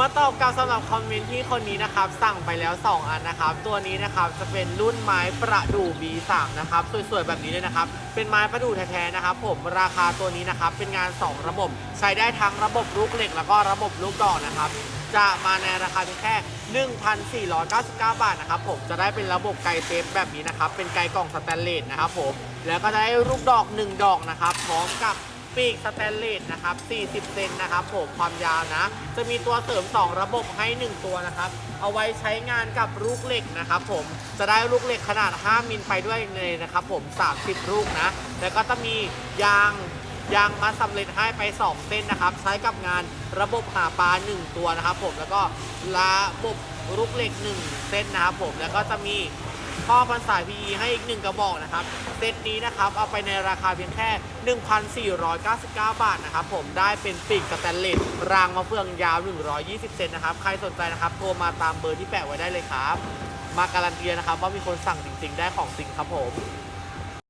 มาตอบกับสำหรับคอมเมนต์ที่คนนี้นะครับ สั่งไปแล้ว 2 อันนะครับ ตัวนี้นะครับจะเป็นรุ่นไม้ประดู่ B3 นะครับสวยๆแบบนี้เลยนะครับ เป็นไม้ประดู่แท้ๆนะครับ ผมราคาตัวนี้นะครับเป็นงาน 2 ระบบ ใช้ได้ทั้งระบบลูกเหล็ก แล้วก็ระบบลูกดอกนะครับ จะมาในราคาเพียงแค่ 1,499 บาทนะครับผมจะได้เป็นระบบไกเซฟแบบนี้นะครับเป็นไกกล่องสแตนเลสนะครับผมแล้วก็ได้ลูกดอก 1 ดอกนะครับพร้อมกับ ปีกสแตนเลสนะครับ 40 เซนนะครับผมความยาวนะ จะมีตัวเสริม 2 ระบบให้ 1 ตัวนะครับ เอาไว้ใช้งานกับลูกเหล็กนะครับผม จะได้ลูกเหล็กขนาด 5 มิลไปด้วยเลยนะครับผม 30 ลูกนะ แล้วก็จะมียางยางมัดสำเร็จให้ไป 2 เส้นนะครับ ใช้กับงานระบบหาปลา 1 ตัวนะครับผม แล้วก็ระบบลูกเหล็ก 1 เส้นนะครับผม แล้วก็จะมี พ่อพันสาย PE ให้อีกหนึ่งกระบอกนะครับ เซตนี้นะครับเอาไปในราคาเพียงแค่ 1,499 บาทนะครับ ผมได้เป็นปีกสแตนเลสรางมะเฟืองยาว 120 เซนนะครับ ใครสนใจนะครับโทรมาตามเบอร์ที่แปะไว้ได้เลยครับ มาการันตีนะครับว่ามีคนสั่งจริงๆ ได้ของจริงครับผม